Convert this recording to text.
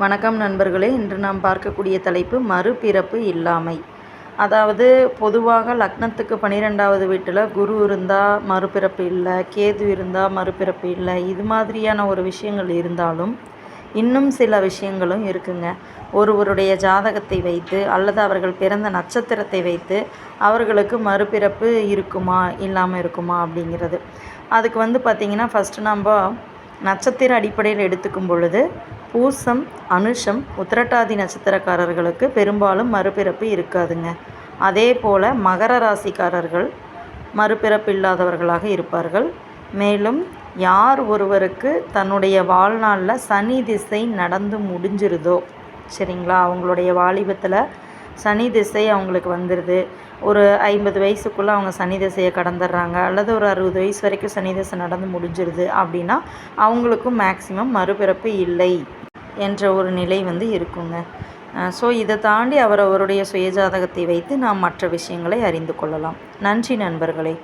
வணக்கம் நண்பர்களே. இன்று நாம் பார்க்கக்கூடிய தலைப்பு மறுபிறப்பு இல்லாமை. அதாவது பொதுவாக லக்னத்துக்கு பன்னிரெண்டாவது வீட்டில் குரு இருந்தால் மறுபிறப்பு இல்லை கேது இருந்தால் மறுபிறப்பு இல்லை இது மாதிரியான ஒரு விஷயங்கள் இருந்தாலும் இன்னும் சில விஷயங்களும் இருக்குங்க. ஒருவருடைய ஜாதகத்தை வைத்து அல்லது அவர்கள் பிறந்த நட்சத்திரத்தை வைத்து அவர்களுக்கு மறுபிறப்பு இருக்குமா இல்லாமல் இருக்குமா அப்படிங்கிறது. அதுக்கு வந்து பார்த்திங்கன்னா ஃபஸ்ட்டு நம்ம நட்சத்திர அடிப்படையில் எடுத்துக்கும் பொழுது பூசம் அனுஷம் உத்திரட்டாதி நட்சத்திரக்காரர்களுக்கு பெரும்பாலும் மறுபிறப்பு இருக்காதுங்க. அதே போல் மகர ராசிக்காரர்கள் மறுபிறப்பு இல்லாதவர்களாக இருப்பார்கள். மேலும் யார் ஒருவருக்கு தன்னுடைய வாழ்நாளில் சனி திசை நடந்து முடிஞ்சிருதோ சரிங்களா? அவங்களுடைய வாலிபத்தில் சனி திசை அவங்களுக்கு வந்துடுது ஒரு ஐம்பது வயசுக்குள்ளே அவங்க சனி திசையை கடந்துடுறாங்க. அல்லது ஒரு அறுபது வயசு வரைக்கும் சனி திசை நடந்து முடிஞ்சிருது அப்படின்னா அவங்களுக்கும் மேக்சிமம் மறுபிறப்பு இல்லை. என்ற ஒரு நிலை வந்து இருக்குங்க. ஸோ இதை தாண்டி அவர் அவருடைய சுயஜாதகத்தை வைத்து நாம் மற்ற விஷயங்களை அறிந்து கொள்ளலாம். நன்றி நண்பர்களே.